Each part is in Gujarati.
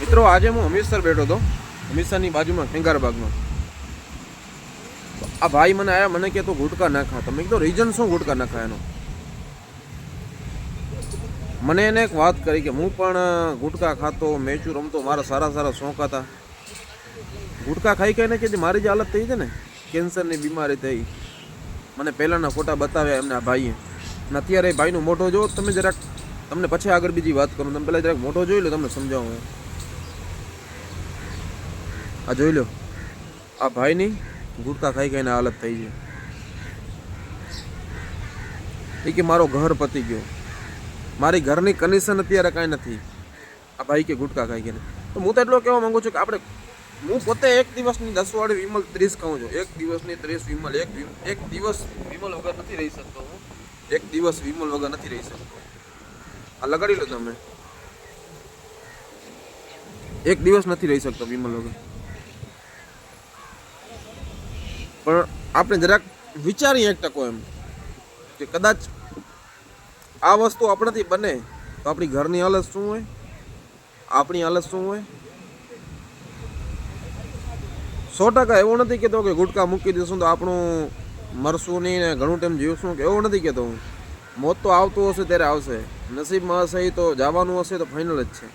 મિત્રો, આજે હું હમીરસર બેઠો હતો. હમીરસરની બાજુમાં ખેંગારબાગમાં આ ભાઈ મને આવ્યા મને કે તું ગુટકા ના ખા. તમે કીધું રીઝન શું ગુટકા ના ખા એનો મને એને એક વાત કરી કે હું પણ ગુટકા ખાતો, મેચું રમતો, મારા સારા સારા શોખ હતા. ગુટકા ખાઈ ખાઈને કે મારી જે હાલત થઈ છે ને, કેન્સરની બીમારી થઈ. મને પહેલાંના ફોટા બતાવ્યા એમને ભાઈએ. અને અત્યારે ભાઈનું મોઢો જો તમે જરાક, તમને પછી આગળ બીજી વાત કરું. તમે પહેલાં જરાક મોઢો જોઈ લો, તમને સમજાવું આ જોઈ લો. આ ભાઈની ગુટકા ખાઈ ખાઈને હાલત થઈ છે એ કે મારો ઘર પતી ગયો. મારી ઘરની કન્ડિશન અત્યારે કાંઈ નથી. આ ભાઈ કે ગુટકા ખાઈ ગઈને તો હું તો એટલો કહેવા માંગુ છું કે આપણે, હું પોતે એક દિવસની દસ વાળી વિમલ ત્રીસ ખાઉં છું. એક દિવસની ત્રીસ વિમલ, એક એક દિવસ વિમલ વગર નથી રહી શકતો હું. એક દિવસ વિમલ વગર નથી રહી શકતો. આ લગાડી લો તમે. એક દિવસ નથી રહી શકતો વિમલ વગર. પણ આપણે જરાક વિચારીએ એક ટકો એમ કે કદાચ આ વસ્તુ આપણાથી બને તો આપણી ઘરની હાલત શું હોય? આપણી હાલત શું હોય? સો ટકા એવું નથી કહેતો કે ગુટકા મૂકી દઈશું તો આપણું મરશું નહીં ને ઘણું ટાઈમ જીવશું કે એવું નથી કહેતો હું. મોત તો આવતું હશે ત્યારે આવશે. નસીબમાં હશે તો જવાનું હશે તો ફાઇનલ જ છે.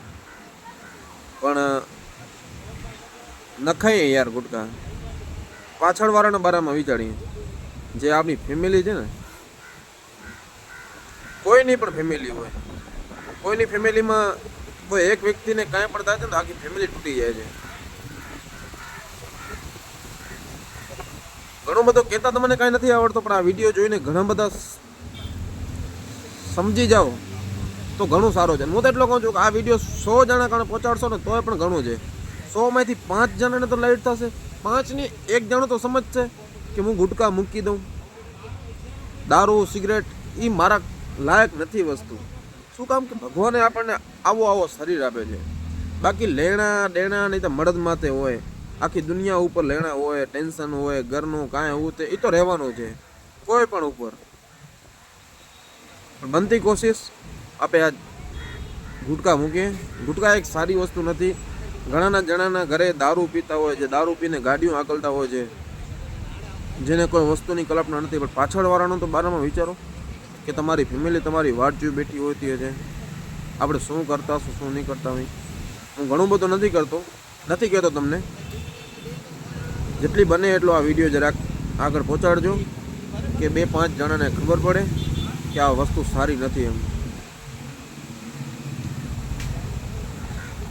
પણ નખાઈએ યાર ગુટકા. પાછળવાળાના બારામાં વિચારીએ. જે આપણી ફેમિલી છે ને, કોઈની પણ ફેમિલી હોય, કોઈની ફેમિલીમાં કોઈ એક વ્યક્તિને કાંઈ પણ થાય છે ને આખી ફેમિલી તૂટી જાય છે. ઘણું બધું કહેતા તમને કાંઈ નથી આવડતો, પણ આ વીડિયો જોઈને ઘણા બધા સમજી જાઓ તો ઘણું સારું છે. હું તો એટલો કહું છું કે આ વીડિયો સો જણા કારણે પહોંચાડશો ને તોય પણ ઘણું છે. સોમાંથી પાંચ જણાને તો લાઈટ થશે. પાંચની એક જણો તો સમજશે કે હું ગુટકા મૂકી દઉં. દારૂ સિગરેટ એ મારા લાયક નથી વસ્તુ. શું કામ કે ભગવાને આપણને આવો આવો શરીર આપે છે. બાકી લેણા દેણા નહીં તો મળદ માથે હોય. આખી દુનિયા ઉપર લેણા હોય, ટેન્શન હોય, ઘરનું કાંઈ એવું તે એ તો રહેવાનું છે. કોઈ પણ ઉપર. બનતી કોશિશ, આપે આ ગુટકા મૂકીએ. ગુટકા એક સારી વસ્તુ નથી. ઘણાના જણાના ઘરે દારૂ પીતા હોય છે, દારૂ પીને ગાડીઓ આકલતા હોય છે, જેને કોઈ વસ્તુની કલ્પના નથી. પણ પાછળવાળાનો તો બારામાં વિચારો કે તમારી ફેમિલી તમારી વાટ જોઈ બેઠી હોતી છે આપણે શું કરતા, શું શું નહીં કરતા હોય. હું ઘણું બધું નથી કરતો, નથી કહેતો તમને. જેટલી બને એટલો આ વીડિયો જરાક આગળ પહોંચાડજો, કે બે પાંચ જણાને ખબર પડે કે આ વસ્તુ સારી નથી એમ.